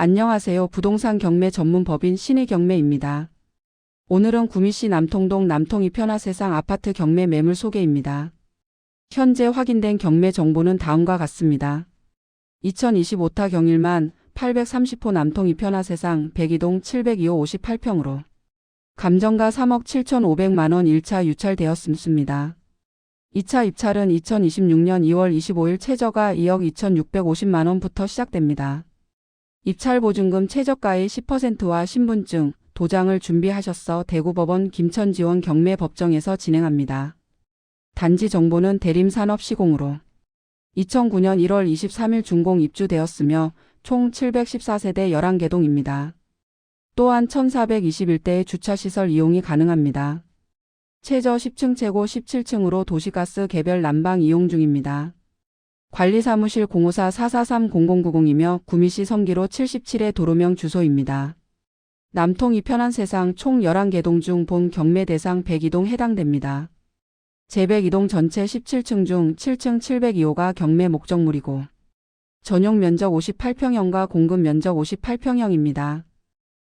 안녕하세요. 부동산 경매 전문 법인 신의 경매입니다. 오늘은 구미시 남통동 남통 이 편화 세상 아파트 경매 매물 소개입니다. 현재 확인된 경매 정보는 다음과 같습니다. 2025타 경일만 830호 남통 이 편화 세상 102동 702호 58평으로 감정가 3억 7,500만 원 1차 유찰되었습니다. 2차 입찰은 2026년 2월 25일 최저가 2억 2,650만 원부터 시작됩니다. 입찰 보증금 최저가의 10%와 신분증, 도장을 준비하셔서 대구법원 김천지원 경매법정에서 진행합니다. 단지 정보는 대림산업시공으로 2009년 1월 23일 준공 입주되었으며 총 714세대 11개 동입니다. 또한 1421대의 주차시설 이용이 가능합니다. 최저 10층 최고 17층으로 도시가스 개별 난방 이용 중입니다. 관리사무실 054-443-0090이며 구미시 성기로 77의 도로명 주소입니다. 남통 이 편한 세상 총 11개동 중 본 경매 대상 102동 해당됩니다. 제102동 전체 17층 중 7층 702호가 경매 목적물이고 전용 면적 58평형과 공급 면적 58평형입니다.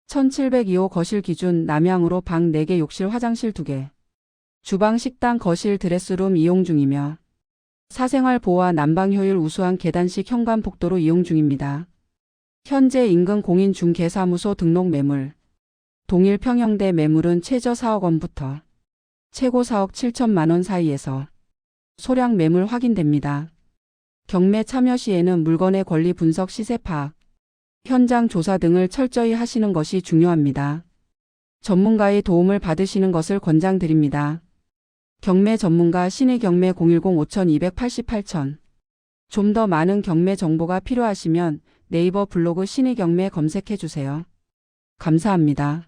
1702호 거실 기준 남향으로 방 4개 욕실 화장실 2개 주방 식당 거실 드레스룸 이용 중이며 사생활 보호와 난방 효율 우수한 계단식 현관 복도로 이용 중입니다. 현재 인근 공인 중개사무소 등록 매물 동일 평형대 매물은 최저 4억 원부터 최고 4억 7천만 원 사이에서 소량 매물 확인됩니다. 경매 참여 시에는 물건의 권리 분석 시세 파악, 현장 조사 등을 철저히 하시는 것이 중요합니다. 전문가의 도움을 받으시는 것을 권장드립니다. 경매 전문가 신의 경매 010-5288-8000좀더 많은 경매 정보가 필요하시면 네이버 블로그 신의 경매 검색해 주세요. 감사합니다.